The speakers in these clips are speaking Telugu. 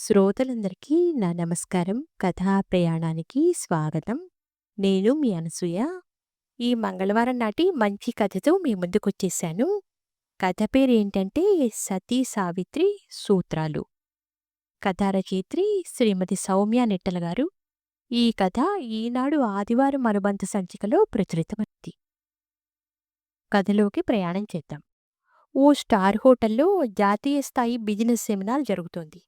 శ్రోతలందరికీ నా నమస్కారం. కథా ప్రయాణానికి స్వాగతం. నేను మీ అనసూయ. ఈ మంగళవారం నాటి మంచి కథతో మీ ముందుకొచ్చేసాను కథ పేరేంటంటే 'సతీ సావిత్రి సూత్రాలు'. కథా రచయిత్రి శ్రీమతి సౌమ్య నెట్టల గారు. ఈ కథ ఈనాడు ఆదివారం అనుబంధ సంచికలో ప్రచురితమైంది. కథలోకి ప్రయాణం చేద్దాం. ఓ స్టార్ హోటల్లో జాతీయ స్థాయి బిజినెస్ సెమినార్ జరుగుతోంది.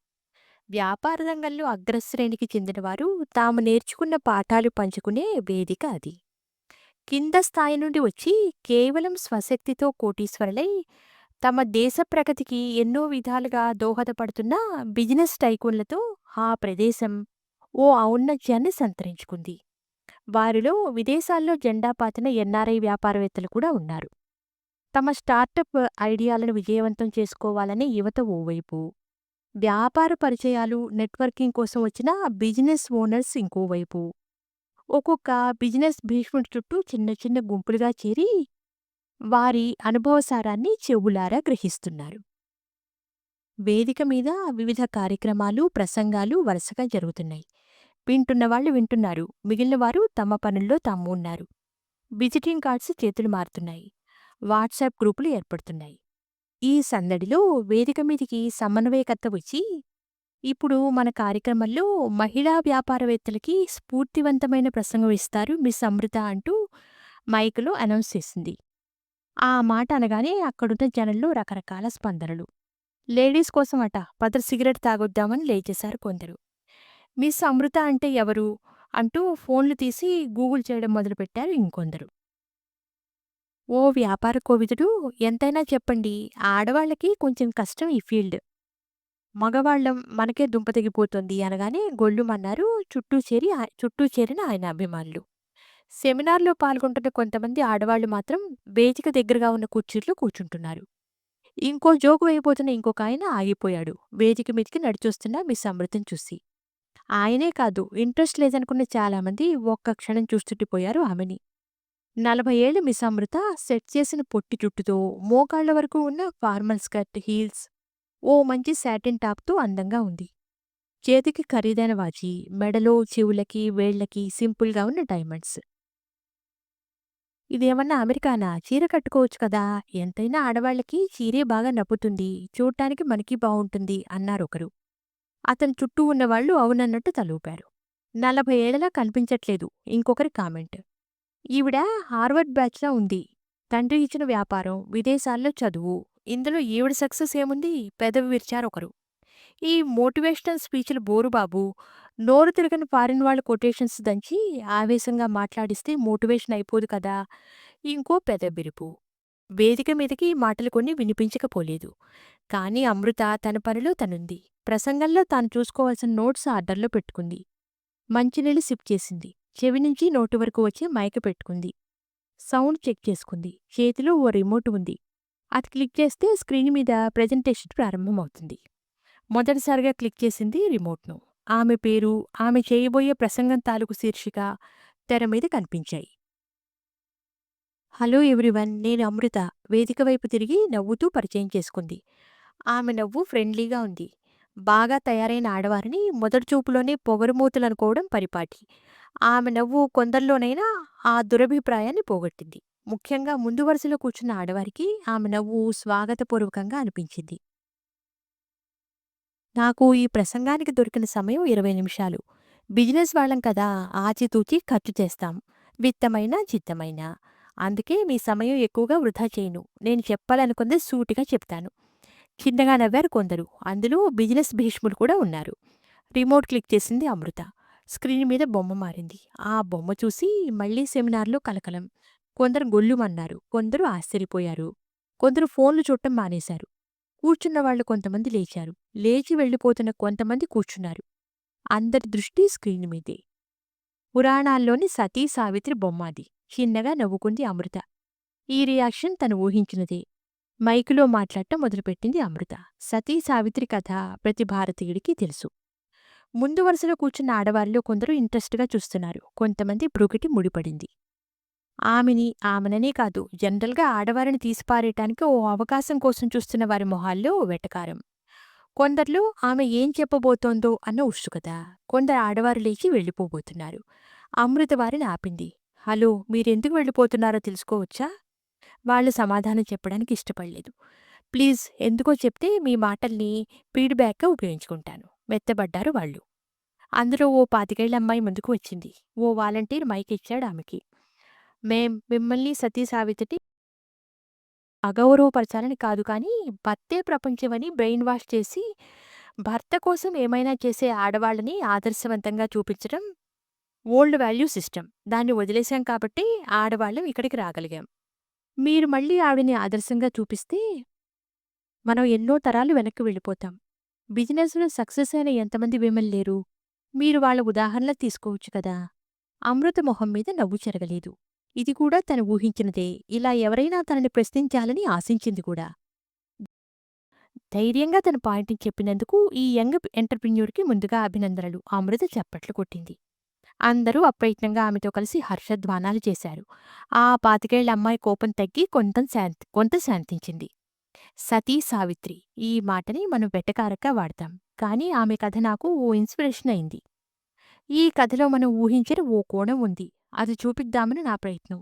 వ్యాపార రంగంలో అగ్రశ్రేణికి చెందినవారు తాము నేర్చుకున్న పాఠాలు పంచుకునే వేదిక అది. కింద స్థాయి నుండి వచ్చి కేవలం స్వశక్తితో కోటీశ్వరులై తమ దేశ ప్రగతికి ఎన్నో విధాలుగా దోహదపడుతున్న బిజినెస్ టైకూన్లతో ఆ ప్రదేశం ఓ ఔన్నత్యాన్ని సంతరించుకుంది. వారిలో విదేశాల్లో జెండా పాతిన ఎన్ఆర్ఐ వ్యాపారవేత్తలు కూడా ఉన్నారు. తమ స్టార్టప్ ఐడియాలను విజయవంతం చేసుకోవాలనే యువత ఓవైపు, వ్యాపార పరిచయాలు, నెట్వర్కింగ్ కోసం వచ్చిన బిజినెస్ ఓనర్స్ ఇంకోవైపు, ఒక్కొక్క బిజినెస్ భీష్ముడి చుట్టూ చిన్న చిన్న గుంపులుగా చేరి వారి అనుభవసారాన్ని చెవులారా గ్రహిస్తున్నారు. వేదిక మీద వివిధ కార్యక్రమాలు, ప్రసంగాలు వరుసగా జరుగుతున్నాయి. వింటున్నవాళ్ళు వింటున్నారు. మిగిలినవారు తమ పనుల్లో తాము ఉన్నారు. విజిటింగ్ కార్డ్స్ చేతులు మారుతున్నాయి. వాట్సాప్ గ్రూపులు ఏర్పడుతున్నాయి. ఈ సందడిలో వేదిక మీదికి సమన్వయకర్త వచ్చి ఇప్పుడు మన కార్యక్రమంలో మహిళా వ్యాపారవేత్తలకి స్ఫూర్తివంతమైన ప్రసంగం ఇస్తారు మిస్ అమృత అంటూ మైకులో అనౌన్స్ చేసింది. ఆ మాట అనగానే అక్కడున్న జనంలో రకరకాల స్పందనలు. లేడీస్ కోసం అట పదర్ సిగరెట్ తాగొద్దామని లేచేశారు కొందరు. మిస్ అమృత అంటే ఎవరు అంటూ ఫోన్లు తీసి గూగుల్ చేయడం మొదలుపెట్టారు ఇంకొందరు. ఓ వ్యాపార కోవిదుడు ఎంతైనా చెప్పండి ఆడవాళ్ళకి కొంచెం కష్టం ఈ ఫీల్డ్. మగవాళ్ళం మనకే దుంప తెగిపోతుంది అనగానే గొల్లుమన్నారు చుట్టూ చేరి చుట్టూ చేరిన ఆయన అభిమానులు. సెమినార్లో పాల్గొంటున్న కొంతమంది ఆడవాళ్ళు మాత్రం వేదిక దగ్గరగా ఉన్న కుర్చీల్లో కూర్చుంటున్నారు. ఇంకో జోకు వేయబోతున్న ఇంకొక ఆయన ఆగిపోయాడు వేదిక మీదికి నడిచొస్తున్న మిస్ అమృతం చూసి. ఆయనే కాదు ఇంట్రెస్ట్ లేదనుకున్న చాలామంది ఒక్క క్షణం చూస్తుండిపోయారు ఆమెని. నలభై ఏళ్ళ మిస్ అమృత సెట్ చేసిన పొట్టి జుట్టుతో మోకాళ్ళ వరకు ఉన్న ఫార్మల్ స్కర్ట్ హీల్స్ ఓ మంచి శాటిన్ టాప్తో అందంగా ఉంది. చేతికి ఖరీదైన వాచి మెడలో చెవులకి వేళ్ళకి సింపుల్గా ఉన్న డైమండ్స్. ఇదేమన్నా అమెరికానా చీర కట్టుకోవచ్చు కదా ఎంతైనా ఆడవాళ్ళకి చీరే బాగా నప్పుతుంది చూడటానికి మనకి అన్నారు అన్నారొకరు. అతని చుట్టూ ఉన్నవాళ్ళు అవునన్నట్టు తలూపారు. నలభై ఏళ్ళలా కనిపించట్లేదు ఇంకొకరి కామెంట్. ఈవిడ హార్వర్డ్ బ్యాచ్లో ఉంది. తండ్రి ఇచ్చిన వ్యాపారం, విదేశాల్లో చదువు. ఇందులో ఈవిడ సక్సెస్ ఏముంది పెదవి విరిచారొకరు. ఈ మోటివేషనల్ స్పీచ్లు బోరుబాబు నోరు తిరగని ఫారిన్ వాళ్ళ కొటేషన్స్ దంచి ఆవేశంగా మాట్లాడిస్తే మోటివేషన్ అయిపోదు కదా ఇంకో పెదబిరుపు. వేదిక మీదకి మాటలు కొన్ని వినిపించకపోలేదు. కానీ అమృత తన పనిలో తనుంది. ప్రసంగంలో తాను చూసుకోవాల్సిన నోట్స్ ఆర్డర్లో పెట్టుకుంది. మంచినీళ్ళు సిప్ చేసింది. చెవి నుంచి నోటి వరకు వచ్చి మైక్ పెట్టుకుంది. సౌండ్ చెక్ చేసుకుంది. చేతిలో ఓ రిమోట్ ఉంది. అది క్లిక్ చేస్తే స్క్రీన్ మీద ప్రజెంటేషన్ ప్రారంభమవుతుంది. మొదటిసారిగా క్లిక్ చేసింది రిమోట్ను. ఆమె పేరు, ఆమె చేయబోయే ప్రసంగం తాలూకు శీర్షిక తెర మీద కనిపించాయి. హలో ఎవ్రీవన్ నేను అమృత వేదిక వైపు తిరిగి నవ్వుతూ పరిచయం చేసుకుంది. ఆమె నవ్వు ఫ్రెండ్లీగా ఉంది. బాగా తయారైన ఆడవారిని మొదటి చూపులోనే పొగరుమూతులనుకోవడం పరిపాటి. ఆమె నవ్వు కొందరిలోనైనా ఆ దురభిప్రాయాన్ని పోగొట్టింది. ముఖ్యంగా ముందు వరుసలో కూర్చున్న ఆడవారికి ఆమె నవ్వు స్వాగతపూర్వకంగా అనిపించింది. నాకు ఈ ప్రసంగానికి దొరికిన సమయం ఇరవై నిమిషాలు. బిజినెస్ వాళ్ళం కదా ఆచితూచి ఖర్చు చేస్తాం. విత్తమైనా చిత్తమైనా. అందుకే మీ సమయం ఎక్కువగా వృధా చేయను. నేను చెప్పాలనుకుంది సూటిగా చెప్తాను. చిన్నగా నవ్వారు కొందరు. అందులో బిజినెస్ భీష్ములు కూడా ఉన్నారు. రిమోట్ క్లిక్ చేసింది అమృత. స్క్రీన్ మీద బొమ్మ మారింది. ఆ బొమ్మ చూసి మళ్ళీ సెమినార్లో కలకలం. కొందరు గొల్లుమన్నారు. కొందరు ఆశ్చర్యపోయారు. కొందరు ఫోన్లు చూడటం మానేశారు. కూర్చున్న వాళ్ళు కొంతమంది లేచారు. లేచి వెళ్ళిపోతున్న కొంతమంది కూర్చున్నారు. అందరి దృష్టి స్క్రీన్ మీదే. పురాణాల్లోని సతీ సావిత్రి బొమ్మాది చిన్నగా నవ్వుకుంది అమృత. ఈ రియాక్షన్ తను ఊహించినదే. మైకులో మాట్లాడటం మొదలుపెట్టింది అమృత. సతీ సావిత్రి కథ ప్రతి భారతీయుడికి తెలుసు. ముందు వరుసలో కూర్చున్న ఆడవారిలో కొందరు ఇంట్రెస్ట్గా చూస్తున్నారు. కొంతమంది బ్రుకిటి ముడిపడింది. ఆమెని ఆమెననే కాదు జనరల్గా ఆడవారిని తీసిపారేయటానికి ఓ అవకాశం కోసం చూస్తున్న వారి మొహాల్లో వెటకారం. కొందరిలో ఆమె ఏం చెప్పబోతోందో అన్న ఉత్సుకత కొందరు ఆడవారు లేచి వెళ్ళిపోబోతున్నారు అమృత వారిని ఆపింది హలో మీరెందుకు వెళ్ళిపోతున్నారో తెలుసుకోవచ్చా వాళ్ళు సమాధానం చెప్పడానికి ఇష్టపడలేదు ప్లీజ్ ఎందుకో చెప్తే మీ మాటల్ని ఫీడ్బ్యాక్గా ఉపయోగించుకుంటాను మెత్తబడ్డారు వాళ్ళు. అందులో ఓ పాతికేళ్ళ అమ్మాయి ముందుకు వచ్చింది. ఓ వాలంటీర్ మైక్ ఇచ్చాడు ఆమెకి. మేం మిమ్మల్ని సతీ సావిత్రి అగౌరవపరచాలని కాదు కానీ భర్తే ప్రపంచమని బ్రెయిన్ వాష్ చేసి భర్త కోసం ఏమైనా చేసే ఆడవాళ్ళని ఆదర్శవంతంగా చూపించడం ఓల్డ్ వాల్యూ సిస్టమ్. దాన్ని వదిలేశాం కాబట్టి ఆడవాళ్ళం ఇక్కడికి రాగలిగాం. మీరు మళ్ళీ ఆవిడని ఆదర్శంగా చూపిస్తే మనం ఎన్నో తరాలు వెనక్కి వెళ్ళిపోతాం. బిజినెస్లో సక్సెస్ అయిన ఎంతమంది విమల్ లేరు? మీరు వాళ్ళ ఉదాహరణలు తీసుకోవచ్చు కదా! అమృత మొహం మీద నవ్వు చెరగలేదు. ఇది కూడా తను ఊహించినదే. ఇలా ఎవరైనా తనని ప్రశ్నించాలని ఆశించింది కూడా. ధైర్యంగా తన పాయింట్ని చెప్పినందుకు ఈ యంగ్ ఎంటర్ప్రిన్యూర్కి ముందుగా అభినందనలు. అమృత చప్పట్లు కొట్టింది. అందరూ అప్రయత్నంగా ఆమెతో కలిసి హర్షధ్వానాలు చేశారు. ఆ పాతికేళ్ళ అమ్మాయి కోపం తగ్గి కొంత శాంతి కొంత శాంతించింది. సతీ సావిత్రి. ఈ మాటని మనం వెటకారక వాడతాం. కానీ ఆమె కథ నాకు ఓ ఇన్స్పిరేషన్ అయింది. ఈ కథలో మనం ఊహించిన ఓ కోణం ఉంది. అది చూపిద్దామని నా ప్రయత్నం.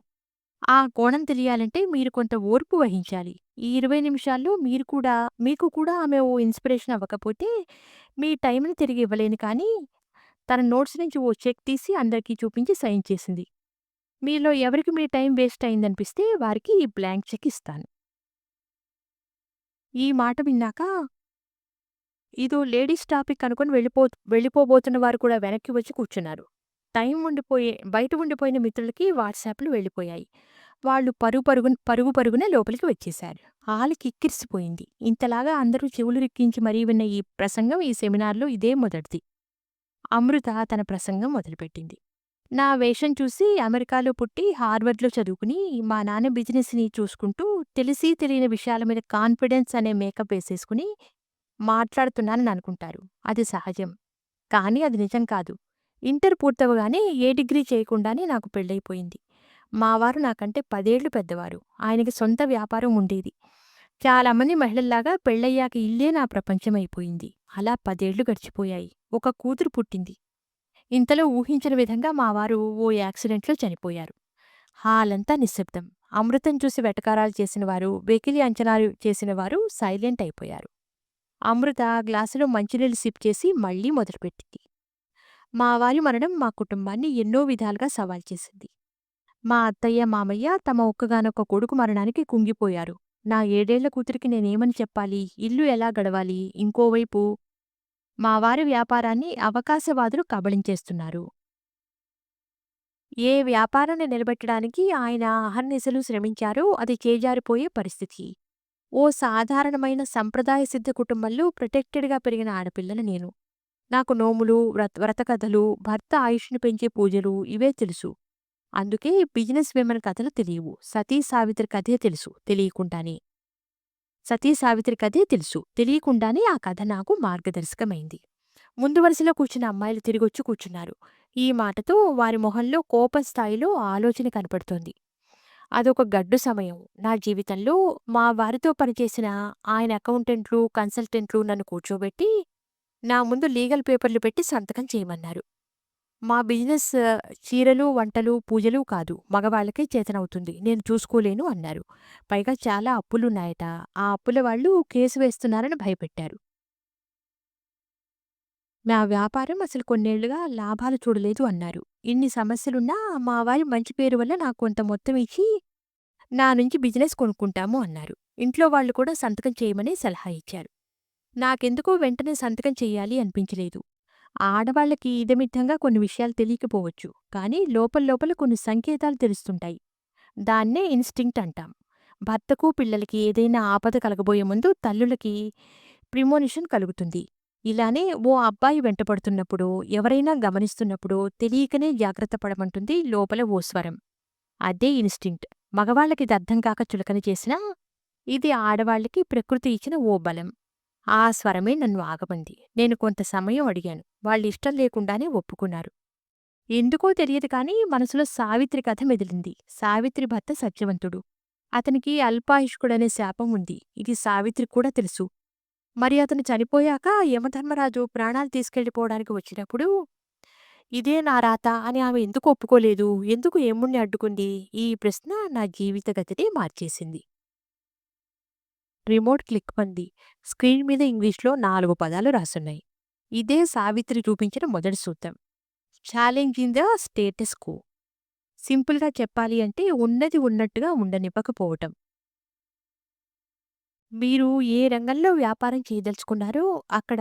ఆ కోణం తెలియాలంటే మీరు కొంత ఓర్పు వహించాలి. ఈ ఇరవై నిమిషాల్లో మీరు కూడా మీకు కూడా ఆమె ఓ ఇన్స్పిరేషన్ అవ్వకపోతే మీ టైంని తిరిగి ఇవ్వలేను కానీ తన నోట్స్ నుంచి ఓ చెక్ తీసి అందరికీ చూపించి సైన్ చేసింది. మీలో ఎవరికి మీ టైం వేస్ట్ అయిందనిపిస్తే వారికి ఈ బ్లాంక్ చెక్ ఇస్తాను. ఈ మాట విన్నాక ఇదో లేడీస్ టాపిక్ అనుకుని వెళ్ళిపో వెళ్ళిపోబోతున్న వారు కూడా వెనక్కి వచ్చి కూర్చున్నారు. టైం ఉండిపోయే బయట ఉండిపోయిన మిత్రులకి వాట్సాప్లు వెళ్ళిపోయాయి. వాళ్ళు పరుగు పరుగు పరుగు పరుగునే లోపలికి వచ్చేశారు. హాల్ కిక్కిరిసిపోయింది. ఇంతలాగా అందరూ చెవులు రిక్కించి మరీ విన్న ఈ ప్రసంగం ఈ సెమినార్లో ఇదే మొదటిది. అమృత తన ప్రసంగం మొదలుపెట్టింది. నా వేషం చూసి అమెరికాలో పుట్టి హార్వర్డ్లో చదువుకుని మా నాన్న బిజినెస్ని చూసుకుంటూ తెలిసి తెలియని విషయాల మీద కాన్ఫిడెన్స్ అనే మేకప్ వేసేసుకుని మాట్లాడుతున్నానని అనుకుంటారు. అది సహజం. కానీ అది నిజం కాదు. ఇంటర్ పూర్తవగానే ఏ డిగ్రీ చేయకుండానే నాకు పెళ్ళైపోయింది మావారు నాకంటే పదేళ్ళు పెద్దవారు. ఆయనకి సొంత వ్యాపారం ఉండేది. చాలామంది మహిళల్లాగా పెళ్ళయ్యాక ఇల్లే నా ప్రపంచమైపోయింది అలా పదేళ్ళు గడిచిపోయాయి. ఒక కూతురు పుట్టింది. ఇంతలో ఊహించిన విధంగా మావారు ఓ యాక్సిడెంట్లో చనిపోయారు. హాలంతా నిశ్శబ్దం. అమృతం చూసి వెటకారాలు చేసినవారు వెకిలి అంచనాలు చేసినవారు సైలెంట్ అయిపోయారు. అమృత గ్లాసులో మంచినీళ్ళు సిప్ చేసి మళ్ళీ మొదలుపెట్టింది. మా వారి మరణం మా కుటుంబాన్ని ఎన్నో విధాలుగా సవాల్ చేసింది. మా అత్తయ్య మామయ్య తమ ఒక్కగానొక్క కొడుకు మరణానికి కుంగిపోయారు. నా ఏడేళ్ళ కూతురికి నేనేమని చెప్పాలి? ఇల్లు ఎలా గడవాలి? ఇంకోవైపు మా వారి వ్యాపారాన్ని అవకాశవాదులు కబళించేస్తున్నారు. ఏ వ్యాపారాన్ని నిలబెట్టడానికి ఆయన అహర్నిశలు శ్రమించారో అది చేజారిపోయే పరిస్థితి. ఓ సాధారణమైన సంప్రదాయ సిద్ధ కుటుంబంలో ప్రొటెక్టెడ్గా పెరిగిన ఆడపిల్లని నేను. నాకు నోములు వ్రత వ్రతకథలు భర్త ఆయుష్ను పెంచే పూజలు ఇవే తెలుసు. అందుకే బిజినెస్ విమెన్ కథలు తెలియవు. సతీ సావిత్రి కథే తెలుసు తెలియకుండానే. సతీ సావిత్రి కథే తెలుసు. తెలియకుండానే ఆ కథ నాకు మార్గదర్శకమైంది. ముందు వరుసలో కూర్చున్న అమ్మాయిలు తిరిగొచ్చి కూర్చున్నారు. ఈ మాటతో వారి మొహంలో కోపం స్థాయిలో ఆలోచన కనపడుతోంది. అదొక గడ్డు సమయం. నా జీవితంలో మా వారితో పనిచేసిన ఆయన అకౌంటెంట్లు కన్సల్టెంట్లు నన్ను కూర్చోబెట్టి నా ముందు లీగల్ పేపర్లు పెట్టి సంతకం చేయమన్నారు. మా బిజినెస్ చీరలు వంటలు పూజలు కాదు. మగవాళ్ళకే చేతనవుతుంది. నేను చూసుకోలేను అన్నారు. పైగా చాలా అప్పులున్నాయట. ఆ అప్పుల వాళ్ళు కేసు వేస్తున్నారని భయపెట్టారు. మా వ్యాపారం అసలు కొన్నేళ్ళుగా లాభాలు చూడలేదు అన్నారు. ఇన్ని సమస్యలున్నా మా వారి మంచి పేరు వల్ల నాకు కొంత మొత్తం ఇచ్చి నా నుంచి బిజినెస్ కొనుక్కుంటాము అన్నారు. ఇంట్లో వాళ్ళు కూడా సంతకం చేయమని సలహా ఇచ్చారు. నాకెందుకో వెంటనే సంతకం చెయ్యాలి అనిపించలేదు. ఆడవాళ్ళకి ఇదమిత్తంగా కొన్ని విషయాలు తెలియకపోవచ్చు. కానీ లోపల లోపల కొన్ని సంకేతాలు తెలుస్తుంటాయి. దాన్నే ఇన్స్టింక్ట్ అంటాం. భర్తకు పిల్లలకి ఏదైనా ఆపద కలగబోయే ముందు తల్లులకి ప్రిమోనిషన్ కలుగుతుంది. ఇలానే ఓ అబ్బాయి వెంటపడుతున్నప్పుడు ఎవరైనా గమనిస్తున్నప్పుడు తెలియకనే జాగ్రత్త పడమంటుంది లోపల ఓ స్వరం. అదే ఇన్స్టింక్ట్. మగవాళ్ళకిది అర్థం కాక చులకన చేసినా ఇది ఆడవాళ్ళకి ప్రకృతి ఇచ్చిన ఓ బలం. ఆ స్వరమే నన్ను ఆగమంది. నేను కొంత సమయం అడిగాను. వాళ్ళిష్టం లేకుండానే ఒప్పుకున్నారు. ఎందుకో తెలియదు కాని మనసులో సావిత్రి కథ మెదిలింది. సావిత్రి భర్త సత్యవంతుడు. అతనికి అల్పాయుష్కుడనే శాపం ఉంది. ఇది సావిత్రి కూడా తెలుసు. మరి అతను చనిపోయాక యమధర్మరాజు ప్రాణాలు తీసుకెళ్ళిపోవడానికి వచ్చినప్పుడు, ఇదే నా రాత అని ఆమె ఎందుకు ఒప్పుకోలేదు? ఎందుకు ఏముణ్ణి అడ్డుకుంది? ఈ ప్రశ్న నా జీవితగతినే మార్చేసింది. రిమోట్ క్లిక్ పంది స్క్రీన్ మీద ఇంగ్లీష్‌లో నాలుగు పదాలు రాసున్నాయి. ఇదే సావిత్రి చూపించిన మొదటి సూత్రం. Challenging the status quo. సింపుల్‌గా చెప్పాలి అంటే ఉన్నది ఉన్నట్టుగా ఉండనివ్వకపోవటం. మీరు ఏ రంగంలో వ్యాపారం చేయదలుచుకున్నారో అక్కడ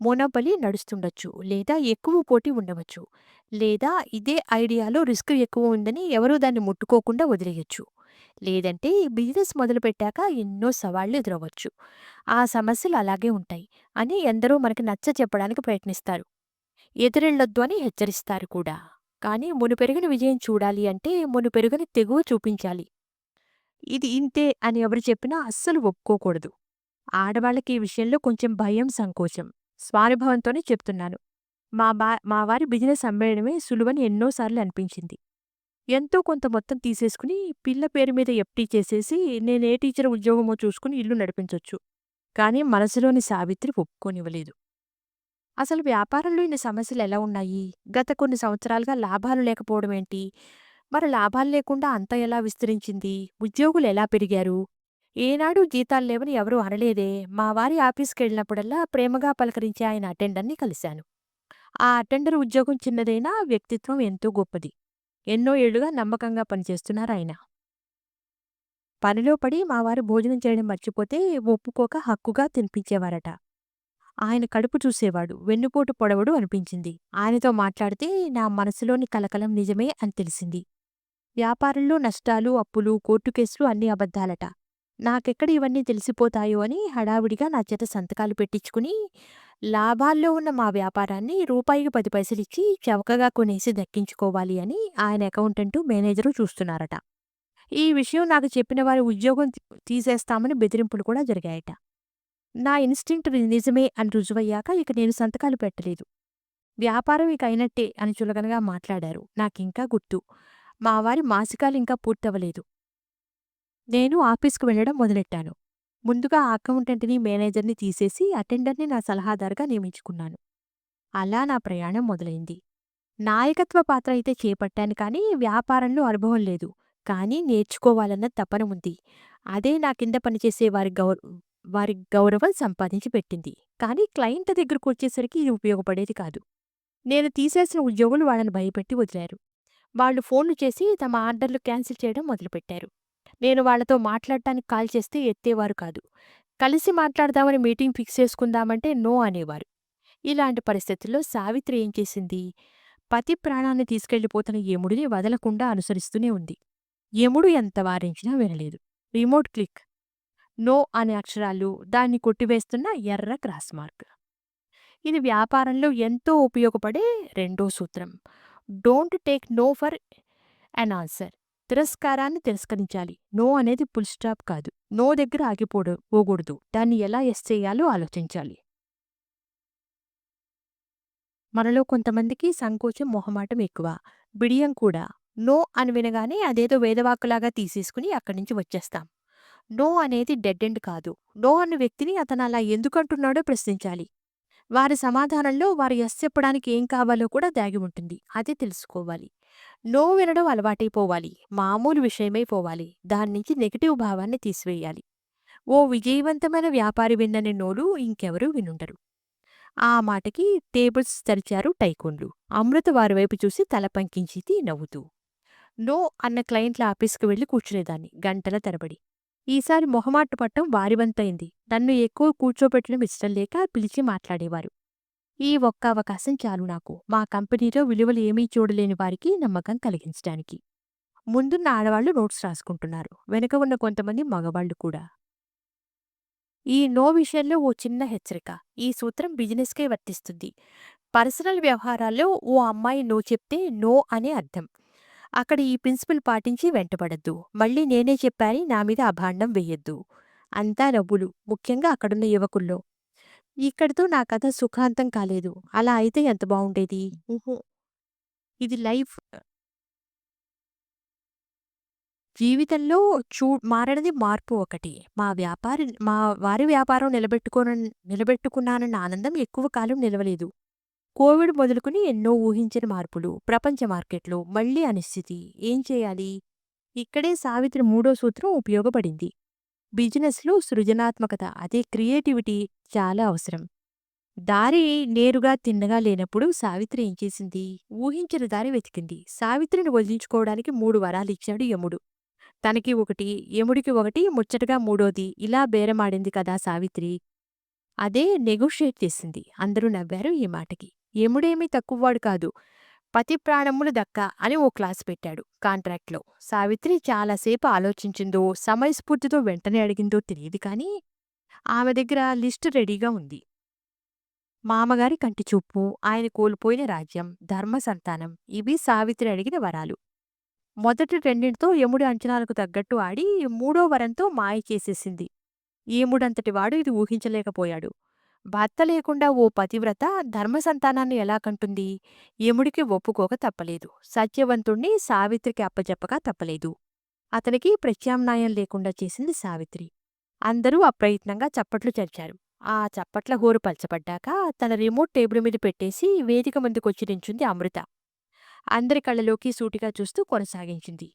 మోనోపలి నడుస్తుండొచ్చు. లేదా ఎక్కువ పోటీ ఉండవచ్చు. లేదా ఇదే ఐడియాలో రిస్క్ ఎక్కువ ఉందని ఎవరూ దాన్ని ముట్టుకోకుండా వదిలేయొచ్చు. లేదంటే బిజినెస్ మొదలుపెట్టాక ఎన్నో సవాళ్ళు ఎదురవ్వచ్చు. ఆ సమస్యలు అలాగే ఉంటాయి అని ఎందరో మనకి నచ్చ చెప్పడానికి ప్రయత్నిస్తారు. ఎదురెళ్ళొద్దు అని హెచ్చరిస్తారు కూడా. కానీ మునుపెరుగని విజయం చూడాలి అంటే మునుపెరుగని తెగువ చూపించాలి. ఇది ఇంతే అని ఎవరు చెప్పినా అస్సలు ఒప్పుకోకూడదు. ఆడవాళ్ళకి ఈ విషయంలో కొంచెం భయం, సంకోచం. స్వానుభవంతోనే చెప్తున్నాను. మా బా మా వారి బిజినెస్ అమ్మేయడమే సులువని ఎన్నోసార్లు అనిపించింది. ఎంతో కొంత మొత్తం తీసేసుకుని పిల్ల పేరు మీద ఎఫ్టీ చేసేసి నేనే టీచర్ ఉద్యోగమో చూసుకుని ఇల్లు నడిపించొచ్చు. కానీ మనసులోని సావిత్రి ఒప్పుకోనివ్వలేదు. అసలు వ్యాపారంలో ఇన్ని సమస్యలెలా ఉన్నాయి? గత కొన్ని సంవత్సరాలుగా లాభాలు లేకపోవడమేంటి? మరి లాభాలు లేకుండా అంత ఎలా విస్తరించింది? ఉద్యోగులు ఎలా పెరిగారు? ఏనాడూ జీతాలు లేవని ఎవరూ అనలేదే. మా వారి ఆఫీస్‌కెళ్ళినప్పుడల్లా ప్రేమగా పలకరించే ఆయన అటెండర్‌ని కలిశాను. ఆ అటెండర్ ఉద్యోగం చిన్నదైనా వ్యక్తిత్వం ఎంతో గొప్పది. ఎన్నో ఏళ్ళుగా నమ్మకంగా పనిచేస్తున్నారాయన. పనిలో పడి మా వారు భోజనం చేయడం మర్చిపోతే ఒప్పుకోక హక్కుగా తినిపించేవారట. ఆయన కడుపు చూసేవాడు. వెన్నుపోటు పొడవడు అనిపించింది. ఆయనతో మాట్లాడితే నా మనసులోని కలకలం నిజమే అని తెలిసింది. వ్యాపారంలో నష్టాలు, అప్పులు, కోర్టు కేసులు అన్ని అబద్ధాలట. నాకెక్కడ ఇవన్నీ తెలిసిపోతాయో అని హడావిడిగా నా చేత సంతకాలు పెట్టించుకుని, లాభాల్లో ఉన్న మా వ్యాపారాన్ని రూపాయికి పది పైసలిచ్చి చవకగా కొనేసి దక్కించుకోవాలి అని ఆయన అకౌంటెంటు, మేనేజరు చూస్తున్నారట. ఈ విషయం నాకు చెప్పిన వారి ఉద్యోగం తీసేస్తామని బెదిరింపులు కూడా జరిగాయట. నా ఇన్‌స్టింక్ట్ నిజమే అని రుజువయ్యాక ఇక నేను సంతకాలు పెట్టలేదు. వ్యాపారం ఇక అయినట్టే అని చులకనగా మాట్లాడారు. నాకింకా గుర్తు. మా వారి మాసికాలు ఇంకా పూర్తవలేదు. నేను ఆఫీస్‌కు వెళ్ళడం మొదలెట్టాను. ముందుగా అకౌంటెంట్‌ని, మేనేజర్‌ని తీసేసి అటెండర్‌ని నా సలహాదారుగా నియమించుకున్నాను. అలా నా ప్రయాణం మొదలైంది. నాయకత్వ పాత్ర అయితే చేపట్టాను కానీ వ్యాపారంలో అనుభవం లేదు. కానీ నేర్చుకోవాలన్న తపన ఉంది. అదే నా కింద పనిచేసే వారి గౌర్ వారి గౌరవం సంపాదించి పెట్టింది. కానీ క్లయింట్ దగ్గరకొచ్చేసరికి ఇది ఉపయోగపడేది కాదు. నేను తీసేసిన ఉద్యోగులు వాళ్ళని భయపెట్టి వదిలారు. వాళ్ళు ఫోన్లు చేసి తమ ఆర్డర్లు క్యాన్సిల్ చేయడం మొదలుపెట్టారు. నేను వాళ్ళతో మాట్లాడటానికి కాల్ చేస్తే ఎత్తేవారు కాదు. కలిసి మాట్లాడదామని మీటింగ్ ఫిక్స్ చేసుకుందామంటే నో అనేవారు. ఇలాంటి పరిస్థితుల్లో సావిత్రి ఏం చేసింది? పతి ప్రాణాన్ని తీసుకెళ్ళిపోతున్న యముడిని వదలకుండా అనుసరిస్తూనే ఉంది. యముడు ఎంత వారించినా వినలేదు. Remote click. నో అనే అక్షరాలు దాన్ని కొట్టివేస్తున్న ఎర్ర క్రాస్ మార్క్. ఇది వ్యాపారంలో ఎంతో ఉపయోగపడే రెండో సూత్రం. Don't take no for an answer. తిరస్కారాన్ని తిరస్కరించాలి. నో అనేది ఫుల్ స్టాప్ కాదు. నో దగ్గర ఆగిపోడు పోకూడదు. దాన్ని ఎలా ఎస్ చేయాలో ఆలోచించాలి. మనలో కొంతమందికి సంకోచం, మొహమాటం ఎక్కువ. బిడియం కూడా. నో అని వినగానే అదేదో వేదవాకులాగా తీసేసుకుని అక్కడ్నుంచి వచ్చేస్తాం. నో అనేది డెడ్ ఎండ్ కాదు. నో అన్న వ్యక్తిని అతనలా ఎందుకంటున్నాడో ప్రశ్నించాలి. వారి సమాధానంలో వారు ఎస్ చెప్పడానికి ఏం కావాలో కూడా దాగి ఉంటుంది. అది తెలుసుకోవాలి. నో వినడం అలవాటైపోవాలి. మామూలు విషయమై పోవాలి. నుంచి నెగిటివ్ భావాన్ని తీసివేయాలి. ఓ విజయవంతమైన వ్యాపారి విన్నని నోలు ఇంకెవరూ వినుండరు. ఆ మాటకి టేబుల్స్ తెరిచారు టైకోన్లు అమృత వారి వైపు చూసి తల పంకించింది నవ్వుతూ. నో అన్న క్లయింట్ల ఆఫీస్‌కి వెళ్ళి కూర్చునేదాన్ని గంటల తరబడి. ఈసారి మొహమాట పడటం నన్ను ఎక్కువ కూర్చోబెట్టడం ఇష్టం లేక పిలిచి మాట్లాడేవారు. ఈ ఒక్క అవకాశం చాలు నాకు. మా కంపెనీలో విలువలు ఏమీ చూడలేని వారికి నమ్మకం కలిగించడానికి. ముందున్న ఆడవాళ్ళు నోట్స్ రాసుకుంటున్నారు. వెనుక ఉన్న కొంతమంది మగవాళ్ళు కూడా. ఈ నో విషయంలో ఓ చిన్న హెచ్చరిక. ఈ సూత్రం బిజినెస్‌కే వర్తిస్తుంది. పర్సనల్ వ్యవహారాల్లో ఓ అమ్మాయి నో చెప్తే నో అనే అర్థం. అక్కడ ఈ ప్రిన్సిపల్ పాటించి వెంటపడొద్దు. మళ్ళీ నేనే చెప్పా అని నా మీద అభాండం వెయ్యొద్దు. అంతా నవ్వులు. ముఖ్యంగా అక్కడున్న యువకుల్లో. ఇక్కడితో నా కథ సుఖాంతం కాలేదు. అలా అయితే ఎంత బావుండేది. ఉహూ. ఇది లైఫ్ జీవితంలో చూ మారనిది మార్పు ఒకటి. మా వ్యాపారి మా వారి వ్యాపారం నిలబెట్టుకోన నిలబెట్టుకున్నానన్న ఆనందం ఎక్కువ కాలం నిలవలేదు. కోవిడ్ మొదలుకుని ఎన్నో ఊహించని మార్పులు. ప్రపంచ మార్కెట్‌లో మళ్ళీ అనిశ్చితి. ఏం చేయాలి? ఇక్కడే సావిత్రి మూడో సూత్రం ఉపయోగపడింది. బిజినెస్‌లో సృజనాత్మకత అదే క్రియేటివిటీ చాలా అవసరం. దారి నేరుగా తిన్నగా లేనప్పుడు సావిత్రి ఏం చేసింది? ఊహించిన దారి వెతికింది. సావిత్రిని వదిలించుకోవడానికి మూడు వరాలు ఇచ్చాడు యముడు. తనకి ఒకటి, యముడికి ఒకటి, ముచ్చటగా మూడోది. ఇలా బేరమాడింది కదా సావిత్రి. అదే నెగోషియేట్ చేసింది. అందరూ నవ్వారు ఈ మాటకి. ఎముడేమీ తక్కువవాడు కాదు. పతి ప్రాణములు దక్క అని ఓ క్లాస్ పెట్టాడు కాంట్రాక్ట్‌లో. సావిత్రి చాలాసేపు ఆలోచించిందో, సమయస్ఫూర్తితో వెంటనే అడిగిందో తెలియదు కానీ, ఆమె దగ్గర లిస్టు రెడీగా ఉంది. మామగారి కంటిచూపు, ఆయన కోల్పోయిన రాజ్యం, ధర్మ సంతానం ఇవి సావిత్రి అడిగిన వరాలు. మొదటి రెండింటితో యముడి అంచనాలకు తగ్గట్టు ఆడి, మూడో వరంతో మాయ చేసేసింది. యముడంతటి వాడు ఇది ఊహించలేకపోయాడు. భర్త లేకుండా ఓ పతివ్రత ధర్మ సంతానాన్ని ఎలా కంటుంది? యముడికి ఒప్పుకోక తప్పలేదు. సత్యవంతుణ్ణి సావిత్రికి అప్పజెప్పక తప్పలేదు. అతనికి ప్రత్యామ్నాయం లేకుండా చేసింది సావిత్రి. అందరూ అప్రయత్నంగా చప్పట్లు చరిచారు. ఆ చప్పట్ల హోరు పల్చబడ్డాక తన రిమోట్ టేబుల్ మీద పెట్టేసి వేదిక ముందుకొచ్చి నించుంది అమృత. అందరి కళ్ళలోకి సూటిగా చూస్తూ కొనసాగించింది.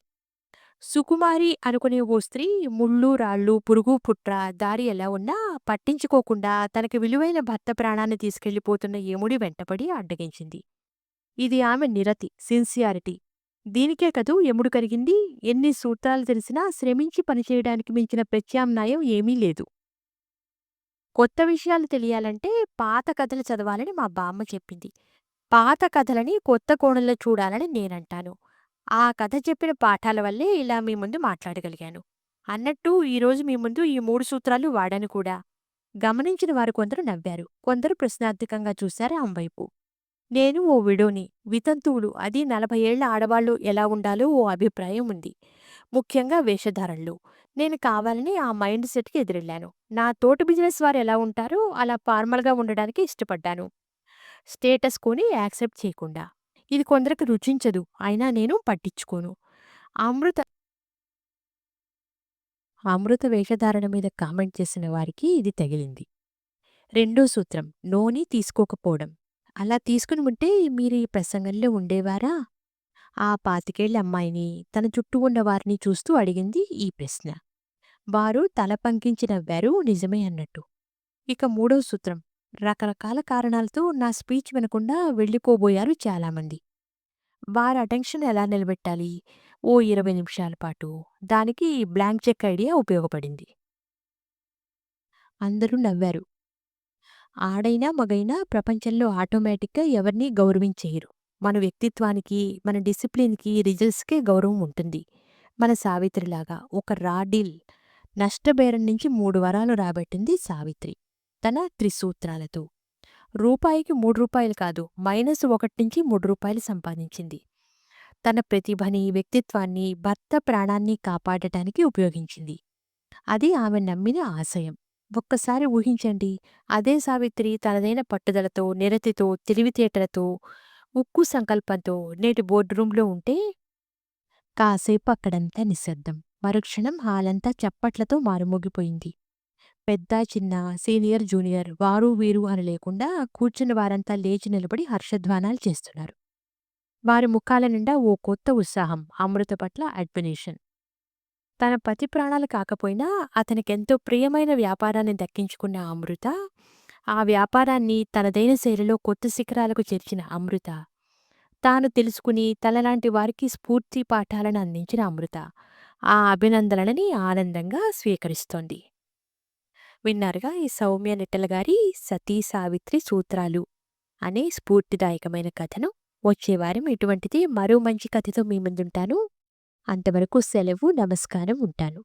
సుకుమారి అనుకునే ఓ స్త్రీ ముళ్ళు, రాళ్ళు, పురుగు, పుట్ర దారి ఎలా ఉన్నా పట్టించుకోకుండా తనకి విలువైన భర్త ప్రాణాన్ని తీసుకెళ్ళిపోతున్న యముడి వెంటపడి అడ్డగించింది. ఇది ఆమె నిరతి, సిన్సియారిటీ. దీనికే కదూ యముడు కరిగింది. ఎన్ని సూత్రాలు తెలిసినా శ్రమించి పనిచేయడానికి మించిన ప్రత్యామ్నాయం ఏమీ లేదు. కొత్త విషయాలు తెలియాలంటే పాత కథలు చదవాలని మా బామ్మ చెప్పింది. పాత కథలని కొత్త కోణంలో చూడాలని నేనంటాను. ఆ కథ చెప్పిన పాఠాల వల్లే ఇలా మీ ముందు మాట్లాడగలిగాను. అన్నట్టు ఈరోజు మీ ముందు ఈ మూడు సూత్రాలు వాడాను కూడా. గమనించిన వారు కొందరు నవ్వారు. కొందరు ప్రశ్నార్థకంగా చూశారు ఆమెవైపు. నేను ఓ విడోని. వితంతువులు అది నలభై ఏళ్ళ ఆడవాళ్ళు ఎలా ఉండాలో ఓ అభిప్రాయం ఉంది. ముఖ్యంగా వేషధారణలు నేను కావాలని ఆ మైండ్ సెట్‌కి ఎదురెళ్ళాను. నా తోటి బిజినెస్ వారు ఎలా ఉంటారో అలా ఫార్మల్‌గా ఉండడానికి ఇష్టపడ్డాను. స్టేటస్ కోని యాక్సెప్ట్ చేయకుండా. ఇది కొందరికి రుచించదు. అయినా నేను పట్టించుకోను. అమృత అమృత వేషధారణ మీద కామెంట్ చేసిన వారికి ఇది తగిలింది. రెండో సూత్రం నోని తీసుకోకపోవడం. అలా తీసుకుని ఉంటే మీరు ఈ ప్రసంగంలో ఉండేవారా? ఆ పాతికేళ్ళ అమ్మాయిని, తన చుట్టూ ఉన్న వారిని చూస్తూ అడిగింది ఈ ప్రశ్న. వారు తల పంకించిన వెరువు నిజమే అన్నట్టు. ఇక మూడో సూత్రం రకరకాల కారణాలతో నా స్పీచ్ వినకుండా వెళ్ళిపోబోయారు చాలామంది. వారి అటెన్షన్ ఎలా నిలబెట్టాలి? ఓ ఇరవై నిమిషాల పాటు. దానికి బ్లాంక్ చెక్ ఐడియా ఉపయోగపడింది. అందరూ నవ్వారు. ఆడైనా మగైనా ప్రపంచంలో ఆటోమేటిక్‌గా ఎవరినీ గౌరవించేయరు మన వ్యక్తిత్వానికి, మన డిసిప్లిన్‌కి, రిజల్ట్స్‌కే గౌరవం ఉంటుంది. మన సావిత్రిలాగా ఒక రా డీల్ నష్టబేరం నుంచి మూడు వరాలు రాబట్టింది సావిత్రి. తన త్రిసూత్రాలతో. రూపాయికి మూడు రూపాయలు కాదు మైనస్ ఒకటి నుంచి మూడు రూపాయలు సంపాదించింది. తన ప్రతిభని, వ్యక్తిత్వాన్ని, భర్త ప్రాణాన్ని కాపాడటానికి ఉపయోగించింది. అది ఆమె నమ్మిన ఆశయం. ఒక్కసారి ఊహించండి. అదే సావిత్రి తనదైన పట్టుదలతో, నిరతితో, తెలివితేటలతో, ఉక్కు సంకల్పంతో నేటి బోర్డు రూంలో ఉంటే కాసేపు అక్కడంతా నిశ్శబ్దం. మరుక్షణం హాలంతా చప్పట్లతో మారుమోగిపోయింది. పెద్ద, చిన్న, సీనియర్, జూనియర్, వారు వీరు అని లేకుండా కూర్చున్న వారంతా లేచి నిలబడి హర్షధ్వానాలు చేస్తున్నారు. వారి ముఖాల నిండా ఓ కొత్త ఉత్సాహం, అమృత పట్ల అడ్మినేషన్ తన పతి ప్రాణాలు కాకపోయినా అతనికెంతో ప్రియమైన వ్యాపారాన్ని దక్కించుకున్న అమృత, ఆ వ్యాపారాన్ని తనదైన శైలిలో కొత్త శిఖరాలకు చేర్చిన అమృత, తాను తెలుసుకుని తనలాంటి వారికి స్ఫూర్తి పాఠాలను అందించిన అమృత, ఆ అభినందనలని ఆనందంగా స్వీకరిస్తోంది. విన్నారుగా ఈ సౌమ్య నిట్టల గారి 'సతీ సావిత్రి సూత్రాలు' అనే స్ఫూర్తిదాయకమైన కథను. వచ్చేవారం ఇటువంటిది మరో మంచి కథతో మీ ముందుంటాను. అంతవరకు సెలవు. నమస్కారం. ఉంటాను.